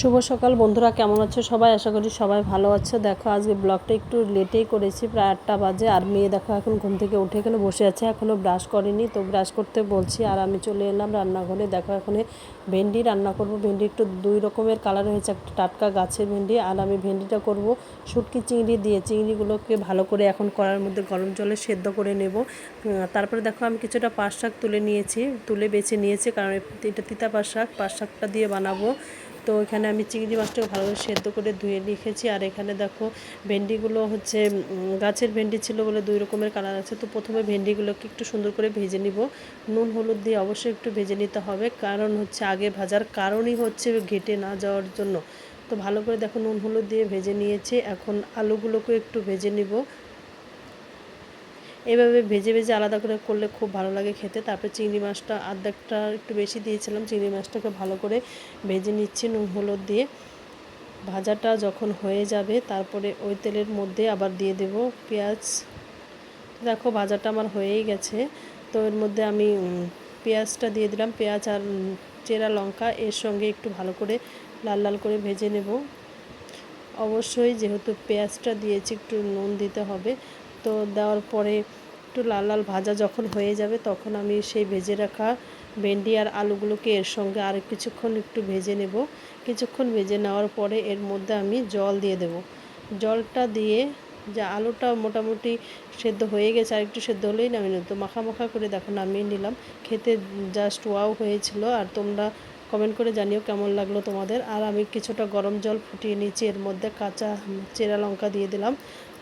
শুভ সকাল বন্ধুরা, কেমন আছো সবাই? আশা করি সবাই ভালো আছো। দেখো, আজকে ব্লগটা একটু লেটেই করেছি, প্রায় আটটা বাজে। আর মেয়ে দেখো, এখন ঘুম থেকে উঠে এখানে বসে আছে এখনও ব্রাশ করেনি। তো ব্রাশ করতে বলছি, আর আমি চলে এলাম রান্নাঘরে। দেখো, এখানে ভেন্ডি রান্না করব। ভেন্ডি একটু দুই রকমের কালার হয়েছে, একটা টাটকা গাছের ভেন্ডি, আর আমি ভেন্ডিটা করব শুটকি চিংড়ি দিয়ে। চিংড়িগুলোকে ভালো করে এখন কড়ার মধ্যে গরম জলে সেদ্ধ করে নেব। তারপরে দেখো, আমি কিছুটা পাট শাক তুলে নিয়েছি, তুলে বেছে নিয়েছি, কারণ এটা তিতা পাট শাক, পাট শাকটা দিয়ে বানাবো। তো এখানে আমি চিংড়ি মাছটাকে ভালোভাবে সেদ্ধ করে ধুয়ে রেখেছি আর এখানে দেখো ভেন্ডিগুলো হচ্ছে গাছের ভেন্ডি ছিল বলে দুই রকমের কালার আছে। তো প্রথমে ভেন্ডিগুলোকে একটু সুন্দর করে ভেজে নিব। নুন, হলুদ দিয়ে অবশ্যই একটু ভেজে নিতে হবে। কারণ হচ্ছে আগে ভাজার কারণই হচ্ছে ঘেটে না যাওয়ার জন্য। তো ভালো করে দেখো নুন, হলুদ দিয়ে ভেজে নিয়েছি। এখন আলুগুলোকে একটু ভেজে নিব। এভাবে ভেজে ভেজে আলাদা করে করলে খুব ভালো লাগে খেতে। তারপরে চিংড়ি মাছটা আর্ধেকটা একটু বেশি দিয়েছিলাম, চিংড়ি মাছটাকে ভালো করে ভেজে নিচ্ছি নুন, হলুদ দিয়ে। ভাজাটা যখন হয়ে যাবে, তারপরে ওই তেলের মধ্যে আবার দিয়ে দেব পেঁয়াজ। দেখো ভাজাটা আমার হয়েই গেছে। তো এর মধ্যে আমি পেঁয়াজটা দিয়ে দিলাম। পেঁয়াজ আর চেরা লঙ্কা এর সঙ্গে একটু ভালো করে লাল লাল করে ভেজে নেব। অবশ্যই যেহেতু পেঁয়াজটা দিয়েছি, একটু নুন দিতে হবে। তো দেওয়ার পরে একটু লাল লাল ভাজা যখন হয়ে যাবে, তখন আমি সেই ভেজে রাখা ভেন্ডি আর আলুগুলোকে এর সঙ্গে আর কিছুক্ষণ একটু ভেজে নেব। কিছুক্ষণ ভেজে নেওয়ার পরে এর মধ্যে আমি জল দিয়ে দেব। জলটা দিয়ে যে আলুটা মোটামুটি সেদ্ধ হয়ে গেছে, আর একটু সেদ্ধ হলেই নামিয়ে নেব। তো মাখা মাখা করে দেখো নামিয়ে নিলাম। খেতে জাস্ট ওয়াও হয়েছিল। আর তোমরা কমেন্ট করে জানিও কেমন লাগল তোমাদের। আর আমি কিছুটা গরম জল ফুটিয়ে নিয়েছি, এর মধ্যে কাঁচা চেরা লঙ্কা দিয়ে দিলাম।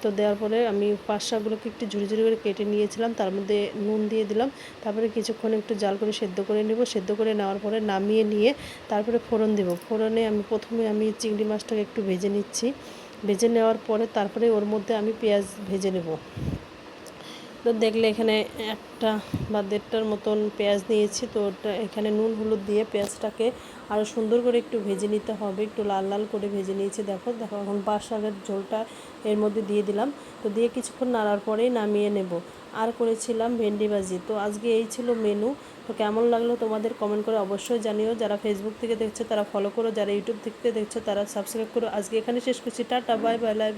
তো দেওয়ার পরে আমি পাঁচ শাকগুলোকে একটু ঝুড়ি ঝুড়ি করে কেটে নিয়েছিলাম, তার মধ্যে নুন দিয়ে দিলাম। তারপরে কিছুক্ষণ একটু জাল করে সেদ্ধ করে নেব। সেদ্ধ করে নেওয়ার পরে নামিয়ে নিয়ে তারপরে ফোড়ন দেব। ফোড়নে আমি প্রথমে আমি চিংড়ি মাছটাকে একটু ভেজে নিচ্ছি। ভেজে নেওয়ার পরে তারপরে ওর মধ্যে আমি পেঁয়াজ ভেজে নেব। তো দেখলে এখানে একটা বা দেড়টার মতন পেঁয়াজ নিয়েছি। তো ওটা এখানে নুন, হলুদ দিয়ে পেঁয়াজটাকে আরও সুন্দর করে একটু ভেজে নিতে হবে। একটু লাল লাল করে ভেজে নিয়েছি। দেখো দেখো এখন পাঁচ শাকের ঝোলটা এর মধ্যে দিয়ে দিলাম। তো দিয়ে কিছুক্ষণ নাড়ার পরেই নামিয়ে নেব। আর করেছিলাম ভেন্ডি ভাজি। তো আজকে এই ছিল মেনু তো কেমন লাগল তোমাদের কমেন্ট করে অবশ্যই জানিও। যারা ফেসবুক থেকে দেখছ, তারা ফলো করো। যারা ইউটিউব থেকে দেখছ, তারা সাবস্ক্রাইব করো। আজকে এখানে শেষ করছি। Tata bye bye live